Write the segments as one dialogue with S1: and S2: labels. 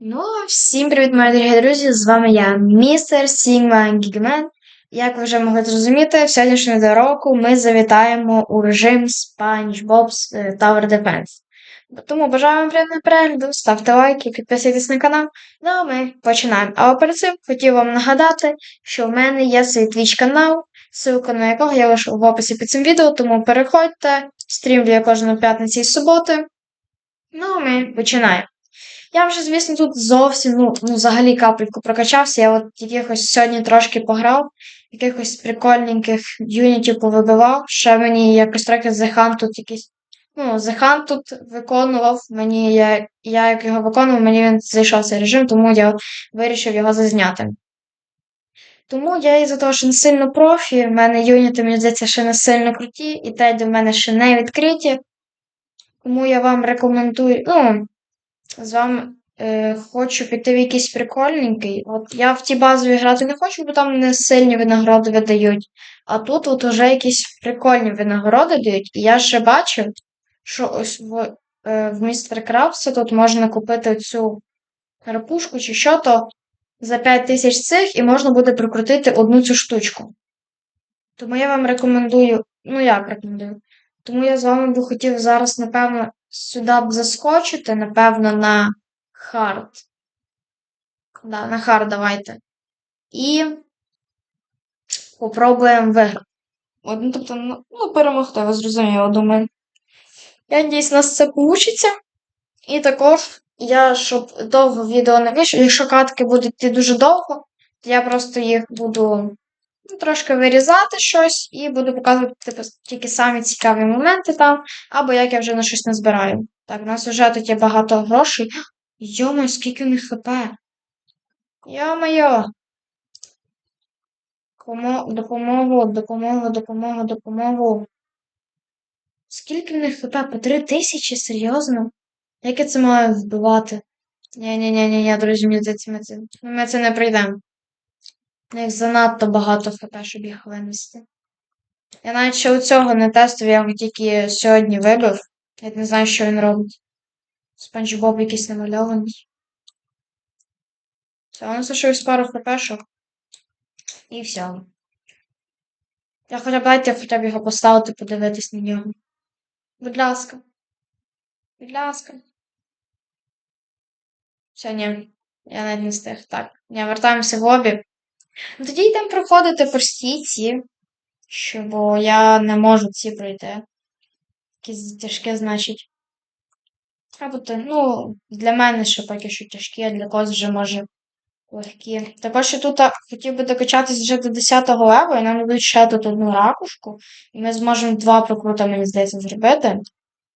S1: Ну, всім привіт, мої дорогі друзі! З вами я, містер Сігма Гігмен. Як ви вже могли зрозуміти, в сьогоднішньому відеоуроку ми завітаємо у режим SpongeBob е, Tower Defense. Тому бажаю вам приємного перегляду, ставте лайки, підписуйтесь на канал. Ну а ми починаємо. А перед цим хотів вам нагадати, що в мене є свій Twitch канал, ссылка на якого я лишу в описі під цим відео, тому переходьте, стрімлю я кожної п'ятниці і суботи. Ну а ми починаємо. Я вже, звісно, тут зовсім, ну, ну взагалі капельку прокачався. Я от якихось сьогодні трошки пограв, якихось прикольненьких юнітів повибивав. Ще мені якось трохи Зехан тут якийсь. Ну, Зехан тут виконував, мені я, я як його виконував, мені він зайшов цей режим, тому я вирішив його зазняти. Тому я із-за того, що не сильно профі, в мене юніти, мені здається, ще не сильно круті, і теді в мене ще не відкриті. Тому я вам рекомендую. ну, з вами е, хочу піти в якийсь прикольненький. От я в ті базові грати не хочу, бо там не сильні винагороди видають. А тут от уже якісь прикольні винагороди дають. І я ще бачив, що ось в, е, в Містер Крафтсі тут можна купити цю карпушку чи що то за 5 тисяч цих, і можна буде прикрутити одну цю штучку. Тому я вам рекомендую, ну як рекомендую? Тому я з вами би хотів зараз, напевно, сюди б заскочити, напевно, на хард. Да, на хард давайте. І попробуємо виграти. От, ну, тобто, ну, ну, перемогти, ви зрозуміли, думаю. Я надіюсь, у нас це вийде. І також я, щоб довго відео не вийшло, якщо катки будуть йти дуже довго, то я просто їх буду ну, трошки вирізати щось і буду показувати типу, тільки самі цікаві моменти там, або як я вже на щось назбираю. Так, у нас вже тут є багато грошей. Йомо, скільки у них хп. Йо-моє. Допомогу, допомогу, допомогу, допомогу. Скільки в них хп? По три тисячі? Серйозно? Як я це маю вбивати? Ні-ні-ні, друзі, ми це, ми це не пройдемо. У них занадто багато хп, щоб їх винести. Я навіть ще у цього не тестував, я його тільки сьогодні вибив. Я не знаю, що він робить. Спанч Боб якийсь намальований. У нас лишилось пару хпшок. І все. Я хоча б дайте хоча б його поставити, подивитись на нього. Будь ласка. Будь ласка. Все, ні. Я навіть не встиг. Так. Не, вертаємося в лобі. Ну тоді йдемо проходити прості ці. Що, бо я не можу ці пройти. Якісь тяжкі, значить. Або то, ну, для мене ще поки що тяжкі, а для когось вже може легкі. Також я тут хотів би докачатись вже до 10 го леву, і нам дадуть ще тут одну ракушку, і ми зможемо два прокрута, мені здається, зробити.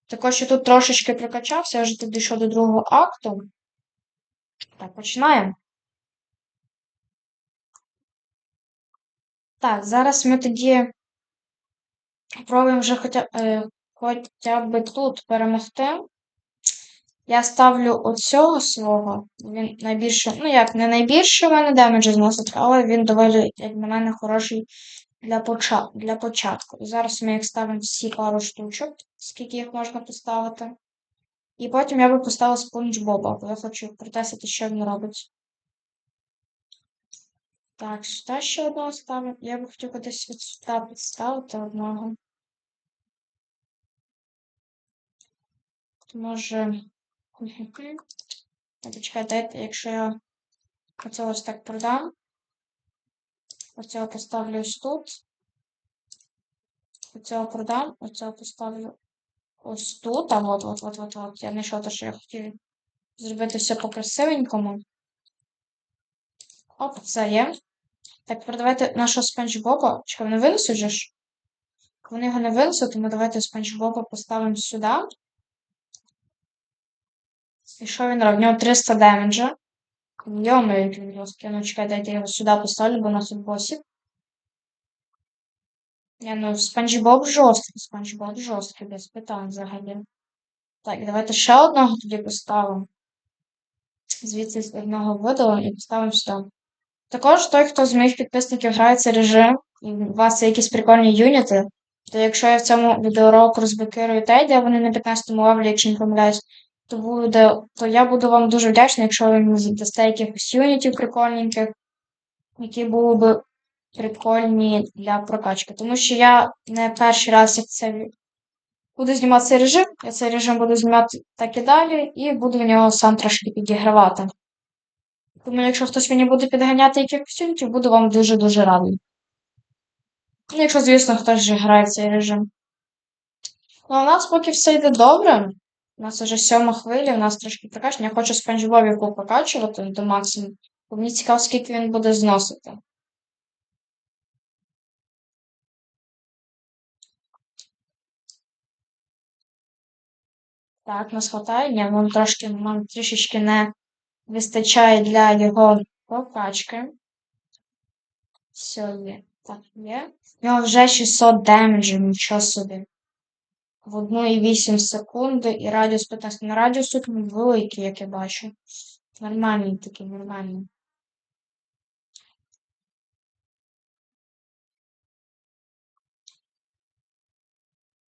S1: Також я тут трошечки прокачався, я вже тут дійшов до другого акту. Так, починаємо. Так, зараз ми тоді спробуємо вже хоча, е, хоча б тут перемогти. Я ставлю оцього свого. Він найбільше, ну як, не найбільше в мене демеджу зносить, але він доволі, як на мене, хороший для поча... для початку. Зараз ми їх ставимо всі пару штучок, скільки їх можна поставити. І потім я би поставила спонж Боба, бо я хочу протестити, що він робить. Так, сюди ще одного ставимо. Я би хотів кудись від сюди підставити одного. Може. Почекайте, якщо я оце ось так продам. Оцього поставлю ось тут. Оцього продам, оцього поставлю ось тут. А от, от, от, от, от. Я знайшов те, що я хотів зробити все по-красивенькому. Оп, це є. Так, продавайте нашого спанч Боба. Чи вони винесуть же ж? Вони його не винесуть, тому давайте спанч Боба поставимо сюди. І що він робить? У нього 300 демеджа. Його скину. Чекай, дайте я його сюди поставлю, бо у нас тут босів. Я, ну, Спанч Боб жорсткий, Спанч Боб жорсткий, без питань взагалі. Так, давайте ще одного тоді поставимо. Звідси з одного видала і поставимо сюди. Також той, хто з моїх підписників грає цей режим, і у вас є якісь прикольні юніти, то якщо я в цьому відеоуроку розблокирую Теді, а вони на 15-му левелі, якщо не помиляюсь, то буде, то я буду вам дуже вдячний, якщо ви мені дасте якихось юнітів прикольненьких, які були б прикольні для прокачки. Тому що я не перший раз як це буду знімати цей режим, я цей режим буду знімати так і далі, і буду в нього сам трошки підігравати. Тому якщо хтось мені буде підганяти якихось юнітів, буду вам дуже-дуже радий. Ну, якщо, звісно, хтось вже грає в цей режим. Ну, у нас поки все йде добре. У нас вже сьома хвиля, у нас трошки прокачання. Я хочу спанч Бобіку покачувати до максимуму. Бо мені цікаво, скільки він буде зносити. Так, нас хватає. Ні, нам трошки, нам трішечки не вистачає для його прокачки. Все є. Так, є. У нього вже 600 демеджів, нічого собі. В 1,8 секунди і радіус 15. На радіус тут великий, як я бачу. Нормальний такий, нормальний.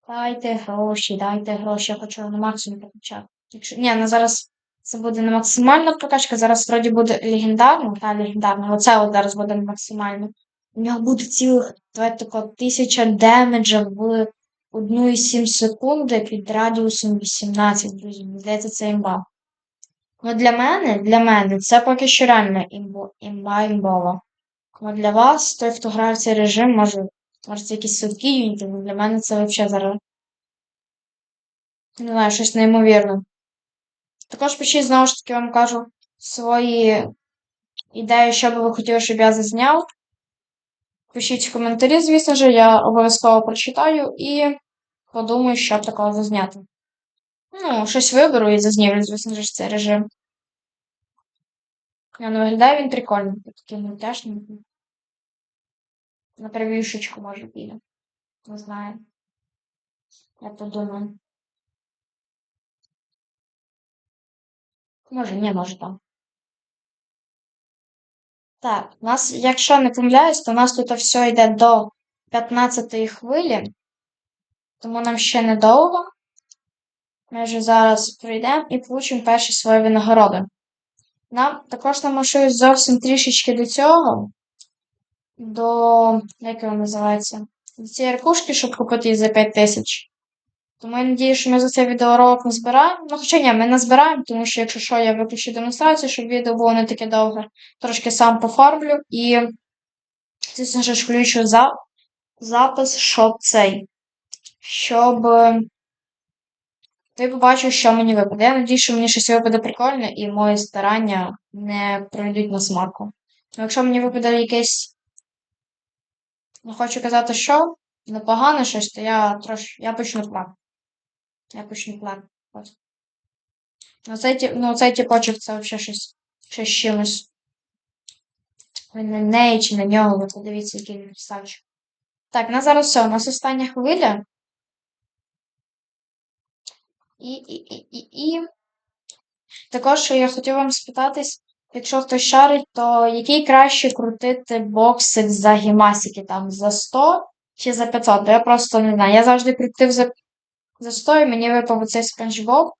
S1: Дайте гроші, дайте гроші, я хочу на максимум прокачати. Якщо... Ні, ну зараз це буде не максимальна прокачка, зараз вроді буде легендарна, та легендарна. Оце от зараз буде максимально. У нього буде цілих, давайте тако, 1000 демеджа в 1,7 секунди під радіусом 18, друзі. Мені здається, це імба. Ну для мене, для мене, це поки що реально імбо, імба імбова. Ну для вас, той, хто грає в цей режим, може, може це якісь сутки юніти, ну для мене це взагалі зараз. Не знаю, щось неймовірне. Також пишіть, знову ж таки, вам кажу свої ідеї, що би ви хотіли, щоб я зазняв. Пишіть коментарі, звісно ж, я обов'язково прочитаю і подумаю, що б такого зазняти. Ну, щось виберу і зазнімлю, звісно ж, цей режим. Я не виглядає він прикольно, такий мультяшненький. На первішечку може піде. Не знаю. Я подумаю. Може, ні, може там. Так, у нас, якщо не помиляюсь, то у нас тут все йде до 15 хвилі, тому нам ще недовго. Ми вже зараз пройдемо і получимо перші свої винагороди. Нам також нам лишилось зовсім трішечки до цього, до, як його називається, до цієї ракушки, щоб купити її за 5 тисяч. Тому я надію, що ми за цей відеоролик не збираємо. Ну, хоча ні, ми не збираємо, тому що, якщо що, я виключу демонстрацію, щоб відео було не таке довге. Трошки сам поформлю і, звісно ж, включу за... запис, щоб цей. Щоб ти побачив, що мені випаде. Я надію, що мені щось випаде прикольне, і мої старання не пройдуть на смарку. Якщо мені випаде якесь. Не хочу казати, що непогане щось, то я трошки. Я почну плакати. Я почну плакати. Ось. Ну, цей, ті- ну, цей тіпочок це взагалі щось, щось чимось. На неї чи на нього, ви подивіться, який він красавчик. Так, на зараз все. У нас остання хвиля. І, і, і, і, і. Також я хотів вам спитатись, якщо хтось шарить, то який краще крутити боксик за гімасики там за 100 чи за 500? Бо я просто не знаю. Я завжди крутив за, за 100 і мені випав оцей спанч Боб.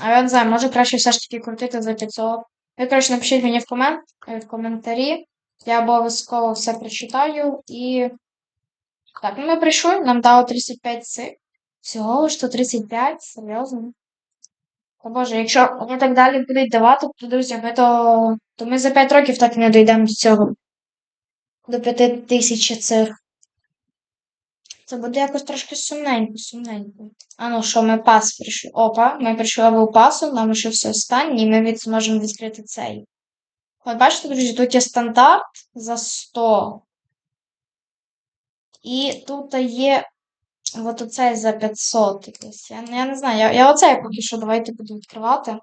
S1: А я не знаю, може краще все ж таки крутити за 500. Ви, коротше, напишіть мені в комент, е, в коментарі. Я обов'язково все прочитаю і. Так, ну ми прийшли, нам дало 35 цих. Всього ж 135, серйозно. Та боже, якщо вони так далі будуть давати, то друзі, ми то, то ми за 5 років так і не дійдемо до цього. До 5 тисяч цих. Це буде якось трошки сумненько, сумненько. А ну що, ми пас прийшли. Опа, ми прийшли в пасу, нам лишився останній, і ми від, зможемо відкрити цей. От бачите, друзі, тут є стандарт за 100. І тут є от оцей за 500 якийсь. Я, я не знаю, я, я оцей поки що давайте буду відкривати.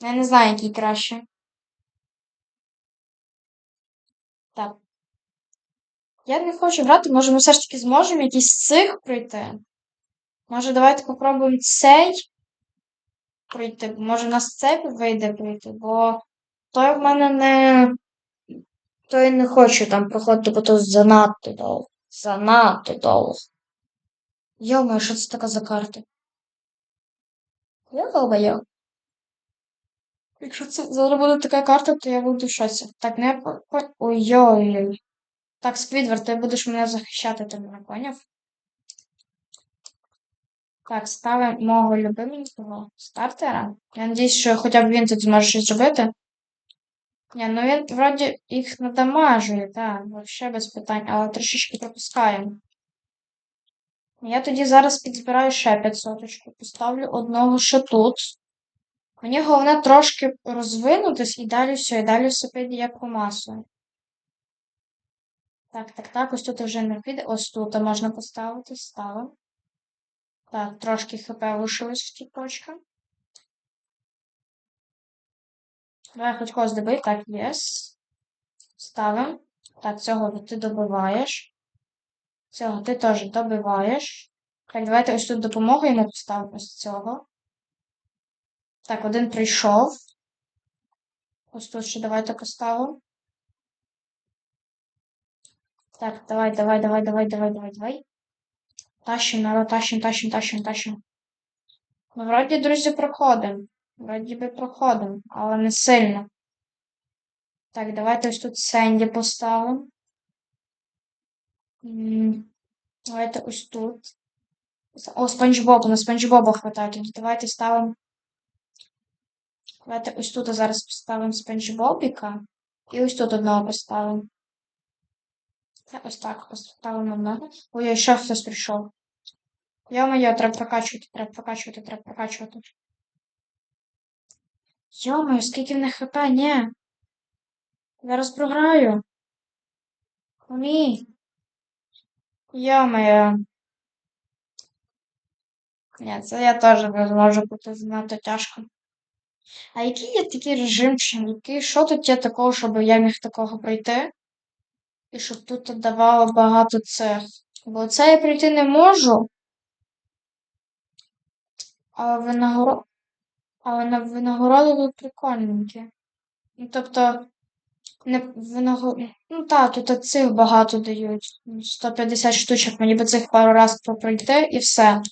S1: Я не знаю, який краще. Так. Я не хочу грати, може ми все ж таки зможемо якийсь з цих пройти. Може, давайте попробуємо цей пройти. Може, у нас цей вийде пройти, бо той в мене не. Той не хочу там проходити, бо то занадто довго. Занадто довго. Йома, що це така за карта? Я долбоєб. Якщо це зараз буде така карта, то я буду в шоці. Так, не Ой-ой-ой. Так, Сквідвард, ти будеш мене захищати, ти мене поняв? Так, ставимо мого любименького стартера. Я надіюсь, що хоча б він тут зможе щось зробити. Ні, ну він вроді їх надамажує, так, взагалі без питань, але трішечки пропускаємо. Я тоді зараз підзбираю ще 500, поставлю одного ще тут. Мені головне трошки розвинутись і далі все, і далі все піде як по масу. Так, так, так, ось тут вже не піде. Ось тут можна поставити, ставимо. Так, трошки хп лишилось в ті точки. Давай хоч когось добий. Так, єс. Ставимо. Так, цього ти добиваєш. Цього ти теж добиваєш. Так, давайте ось тут допомогу йому поставимо ось цього. Так, один прийшов. Ось тут ще давайте поставимо. Так, давай, давай, давай, давай, давай, давай, давай. Тащим, народ, тащим, тащим, тащим, тащим. Ну, вроді, друзі, проходимо. Вроді би проходимо, але не сильно. Так, давайте ось тут Сенді поставимо. Давайте ось тут. О, Спанч Боб, на Спанч Боба хватає. Давайте ставимо. Давайте ось тут зараз поставимо Спанч Бобіка. І ось тут одного поставимо. Та Ось так поставимо одного. Ой, ще хтось прийшов. Йо-моє, треба прокачувати, треба прокачувати, треба прокачувати. Йо-моє, скільки в них хп, ні. Зараз програю. Ні. Йо-моє. Ні, це я теж не зможу бути занадто тяжко. А який є такий режим, який, що тут є такого, щоб я міг такого пройти? І щоб тут давало багато цих. Бо це я пройти не можу. Але винагород... Але на винагороди тут прикольненькі. Ну, тобто, не винагород... Ну так, тут цих багато дають. 150 штучок, мені би цих пару разів пройти і все.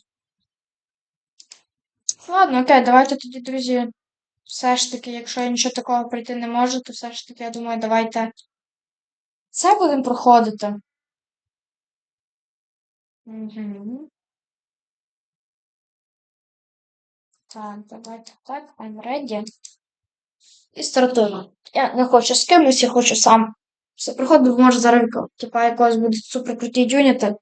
S1: Ладно, окей, давайте тоді, друзі. Все ж таки, якщо я нічого такого пройти не можу, то все ж таки, я думаю, давайте це будемо проходити. Угу. Так, давайте так, I'm ready. І стартуємо. Я не хочу з кимось, я хочу сам. Все приходить, може зараз типа якогось буде суперкруті юніти.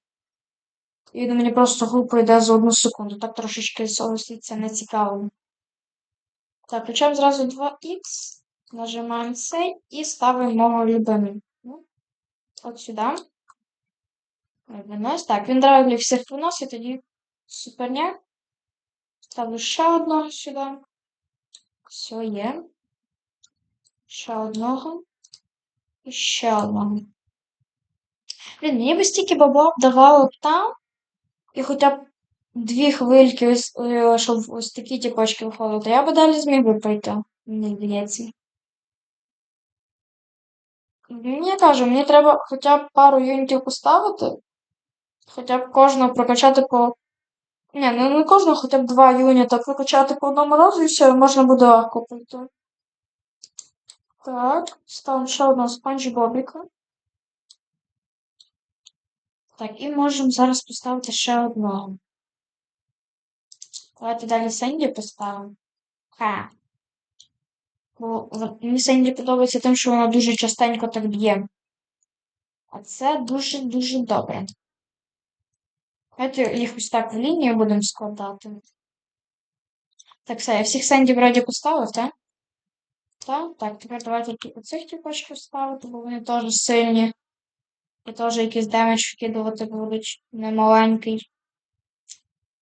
S1: І він мені просто глупо йде за одну секунду. Так трошечки це не цікаво. Так, включаємо зразу 2х, нажимаємо цей і ставимо мого любимий. От сюди. Винось. Так, він драйвлі всіх виносить, тоді суперняк. Ставлю ще одного сюди. Все є. Ще одного. І ще одного. Блін, мені би стільки бабла давало там. І хоча б дві хвильки, щоб ось такі тіпочки виходили, то я би далі зміг би пройти. Мені здається. Мені кажу, мені треба хоча б пару юнітів поставити. Хоча б кожного прокачати по. Ні, ну не кожного, хоча б два юніта прокачати по одному разу і все, можна буде пройти. Так, ставимо ще одного спанч Бобіка. Так, і можемо зараз поставити ще одного. Давайте далі Сенді поставимо. Ха. Бо мені Сенді подобається тим, що вона дуже частенько так б'є. А це дуже-дуже добре. Давайте їх ось так в лінію будемо складати. Так, все, я всіх Сенді вроді поставив, так? Так, так, тепер давайте оцих тіпочків ставити, бо вони теж сильні. І теж якийсь демедж вкидувати будуть немаленький.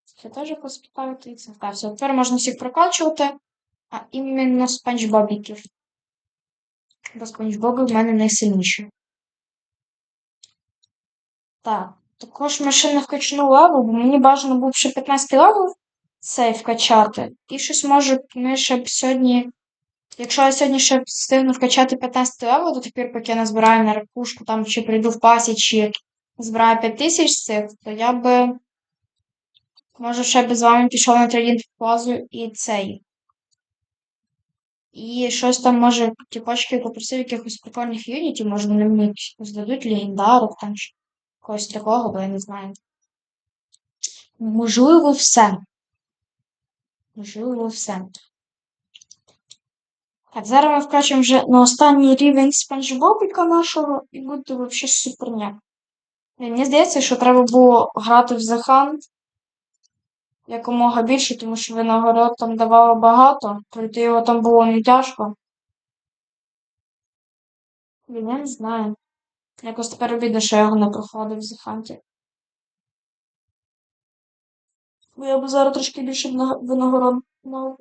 S1: Це теж поставити і це. Так, все, тепер можна всіх прокачувати, а іменно спанчбобіків. Бо спанчбоби в мене найсильніші. Так, також не вкачну левел, бо мені бажано був ще 15 левел цей вкачати. І щось може ми ще б сьогодні. Якщо я сьогодні ще встигну вкачати 15 левел, до тих пір, поки я назбираю на ракушку, там чи прийду в пасі, чи збираю 5000 цих, то я би Може, ще би з вами пішов на трейдинг позу і цей. І щось там, може, тіпочки попросив якихось прикольних юнітів, може вони мені здадуть легендарок там когось такого, бо я не знаю. Можливо, все. Можливо, все. Так, зараз ми вкачемо вже на останній рівень спанч Бобіка нашого і буде взагалі суперня. Мені здається, що треба було грати в The Hunt якомога більше, тому що винагород там давало багато, пройти його там було не тяжко. Блін, я не знаю. Якось тепер обідно, що я його не проходив в The Бо я б зараз трошки більше вина- винагород мав.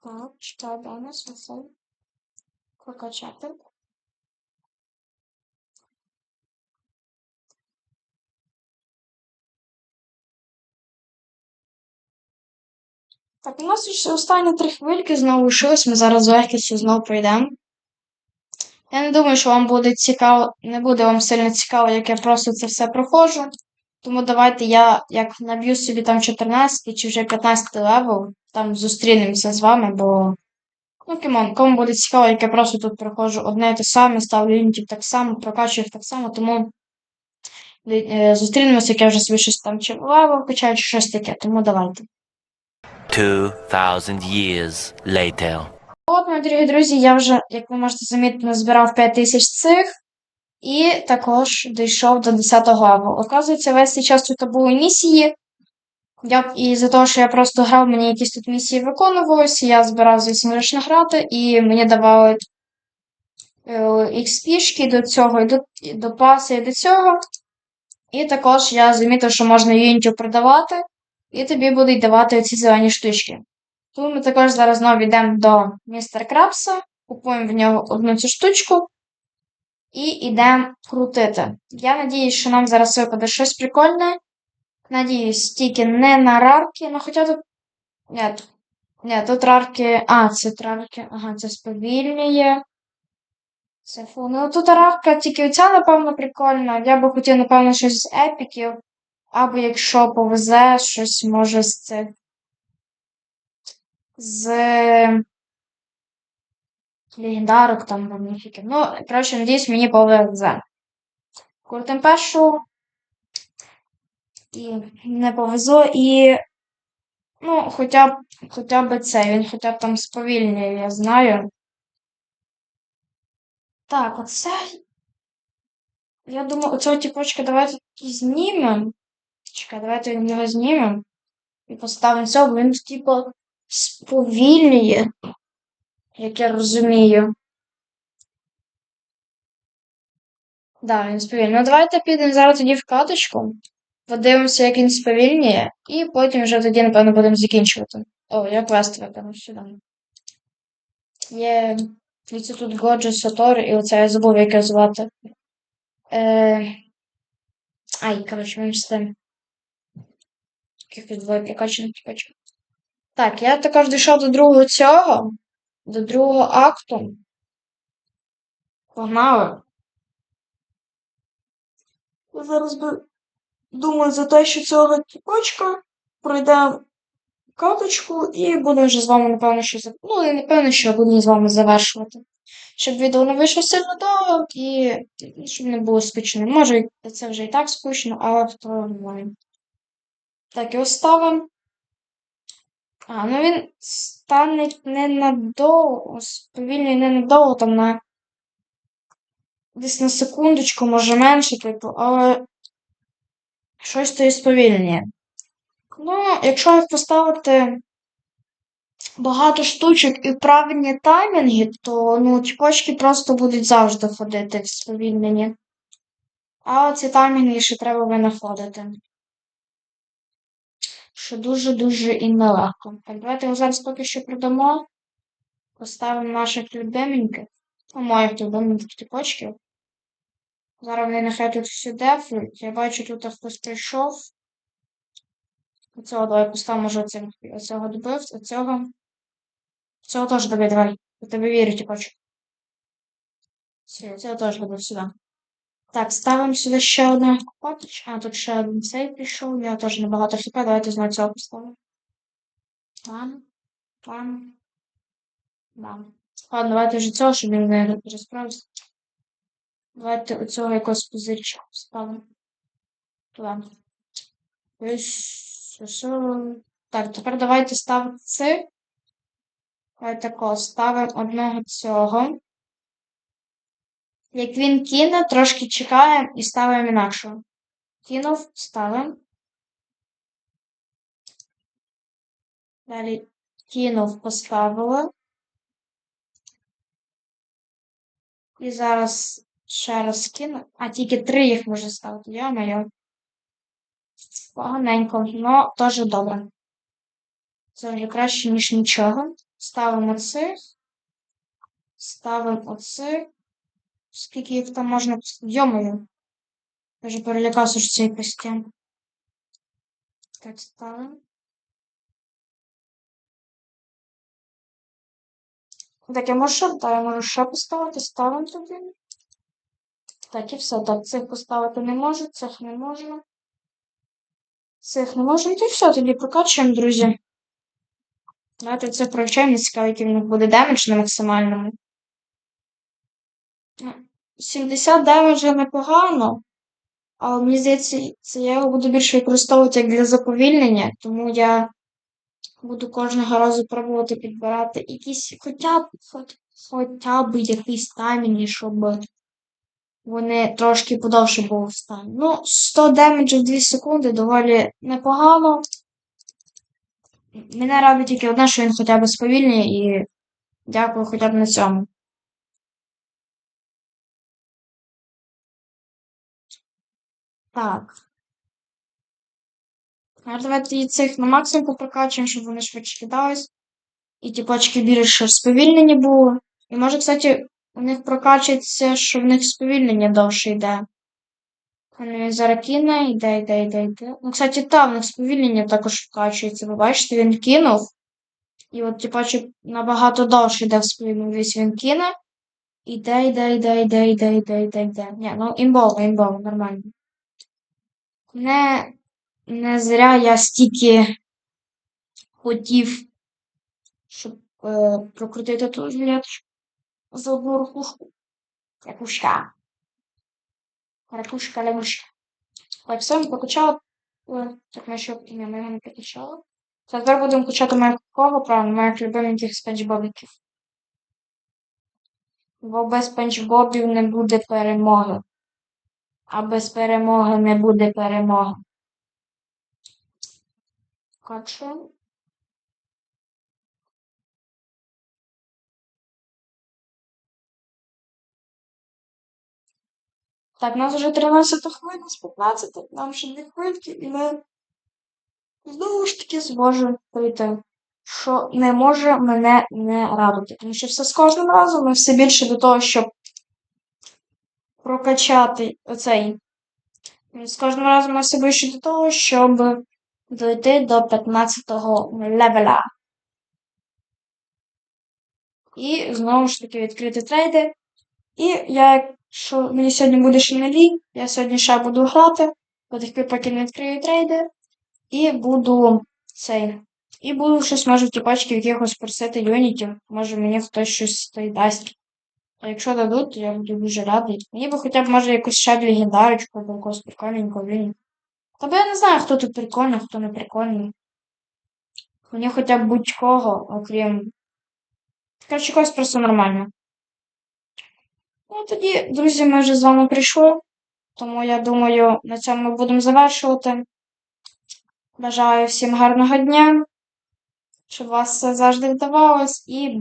S1: Так, у нас оцей прокачати. Так, у нас останні три хвильки знову лишилось, ми зараз з легкістю знову пройдемо. Я не думаю, що вам буде цікаво, не буде вам сильно цікаво, як я просто це все проходжу. Тому давайте я як наб'ю собі там 14 чи вже 15 левел, там зустрінемося з вами, бо. Ну, кімон, кому буде цікаво, як я просто тут проходжу одне і те саме, ставлю юнітів так само, прокачую їх так само, тому е, зустрінемося, як я вже собі щось там чи левел качаю, чи щось таке, тому давайте.
S2: 2,000 years later.
S1: От, мої дорогі друзі, я вже, як ви можете замітити, назбирав 5 тисяч цих. І також дійшов до 10 левелу. Оказується, весь цей час тут були місії. Я, і за того, що я просто грав, мені якісь тут місії виконувалися, я збирав звісно ручно грати, і мені давали XP-шки до цього, і до, і до паса, і до цього. І також я замітив, що можна юнітів продавати, і тобі будуть давати оці зелені штучки. Тому ми також зараз знову йдемо до містера Крабса, купуємо в нього одну цю штучку і йдемо крутити. Я надіюсь, що нам зараз випаде щось прикольне. Надіюсь, тільки не на рарки, ну хоча тут. Ні, ні, тут рарки. А, це рарки. Ага, це сповільнює. Це фу. Ну тут рарка тільки оця, напевно, прикольна. Я би хотів, напевно, щось з епіків. Або якщо повезе, щось може з цих. З легендарок там магніфіків. Ну, коротше, надіюсь, мені повезе. Крутим першу. І не повезло, і. Ну, хоча б хоча б це, він хоча б там сповільнює, я знаю. Так, оце. Я думаю, оцього тіпочка давайте знімемо. Чекай, давайте його знімемо. І поставимо цього, він, типу, сповільнює, як я розумію. Да, він сповільнює. Ну, давайте підемо зараз тоді в каточку. Подивимося, як він сповільнює, і потім вже тоді, напевно, будемо закінчувати. О, я квест виконав сюди. Є. Тут Годжо Сатор, і оце я забув, як його звати. Е... Ай, коротше, ми з тим. Яких двоє прикачаних тіпочок. Так, я також дійшов до другого цього, до другого акту. Погнали. Зараз би думаю за те, що цього тіпочка пройде каточку і будемо вже з вами, напевно, що Ну, не напевно, що будемо з вами завершувати. Щоб відео не вийшло сильно довго і і щоб не було скучно. Може, це вже і так скучно, але хто знає. Так, і ставимо. А, ну він стане ненадовго, сповільнює ненадовго, там на десь на секундочку, може менше, типу, але щось то і сповільнює. Ну, якщо поставити багато штучок і правильні таймінги, то ну, тіпочки просто будуть завжди ходити в сповільненні. А ці таймінги ще треба винаходити. Що дуже-дуже і нелегко. Так, давайте його зараз поки що продамо. Поставимо наших любименьких. Ну, моїх любименьких тіпочків. Зараз вони нехай тут всі дефлюють. Я бачу, тут хтось прийшов. Оцього давай поставимо, може, оцього, оцього добив, оцього. Цього теж добив, давай. Я тебе вірю, тіпочок. Все, я теж буду сюди. Так, ставимо сюди ще одне копатич. А, тут ще один цей пішов. Я теж небагато хп. Давайте знову цього поставимо. Там. Там. Там. Ладно, давайте вже цього, щоб він не розправився. Давайте оцього якогось пузирчика ставимо. Туди. Ось, ось, ось. Так, тепер давайте ставити це. Давайте тако, ставимо одного цього. Як він кине, трошки чекаємо і ставимо інакшого. Кинув, ставимо. Далі кинув, поставили. І зараз ще раз кину. А тільки три їх може ставити. Я моя. Поганенько, але теж добре. Це вже краще, ніж нічого. Ставимо цих. Ставимо оцих. Скільки їх там можна? Йомою. Я вже перелякався що цей постійно. Так, ставимо. Так, я можу так, я можу ще поставити, ставимо туди. Так, і все. Так, цих поставити не можу, цих не можу. Цих не можу. І все, тоді прокачуємо, друзі. Давайте це провчаємо, не цікаво, який в них буде демедж на максимальному. Ну, 70 демеджа непогано, але мені здається, це я його буду більше використовувати як для заповільнення, тому я буду кожного разу пробувати підбирати якісь хоча б хоч, хоча б якісь таймінги, щоб вони трошки подовше були в стані. Ну, 100 демеджів 2 секунди доволі непогано. Мене радить тільки одне, що він хоча б сповільнює і дякую хоча б на цьому. Так. А давайте цих на максимум прокачуємо, щоб вони швидше кидались. І ті пачки більше сповільнені було. І може, кстати, у них прокачується, що в них сповільнення довше йде. Вони зараз кине, йде, йде, йде, йде. Ну, кстати, там в них сповільнення також вкачується. Ви бачите, він кинув. І от, ті набагато довше йде в сповільненні. Десь він кине. Іде, йде, йде, йде, йде, йде, йде, йде. Ні, ну імбово, імбово, нормально. Не, не зря я стільки хотів, щоб е, прокрутити ту жилеточку за одну ракушку. Ракушка. Ракушка, лягушка. Так, все, ми покачали. Так, ми ще ні, ми його не покачали. Тепер будемо качати моїх кого, правильно, моїх любименьких спанчбобіків. Бо без спанчбобів не буде перемоги. А без перемоги не буде перемоги. Качуємо. Так, нас вже 13 хвилина з 15, нам ще дві хвильки, і ми знову ж таки зможемо пройти. Що не може мене не радувати. Тому що все з кожним разом ми все більше до того, щоб прокачати оцей. З кожним разом ми все більше до того, щоб дойти до 15-го левела. І знову ж таки відкрити трейди. І я, якщо мені сьогодні буде ще не лінь, я сьогодні ще буду грати, до тих пір, поки не відкрию трейди. І буду цей. І буду щось, може, ті пачки якихось просити юнітів. Може мені хтось щось дасть. А якщо дадуть, то я буду дуже радий. Мені би хоча б може якусь ще легендарочку або якогось прикольненького. Та бо я не знаю, хто тут прикольний, хто не прикольний. Мені хоча б будь-кого, окрім. Коротше, когось просто нормально. Ну, тоді, друзі, ми вже з вами прийшли. Тому я думаю, на цьому ми будемо завершувати. Бажаю всім гарного дня, щоб вас все завжди вдавалось, і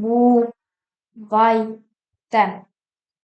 S1: 但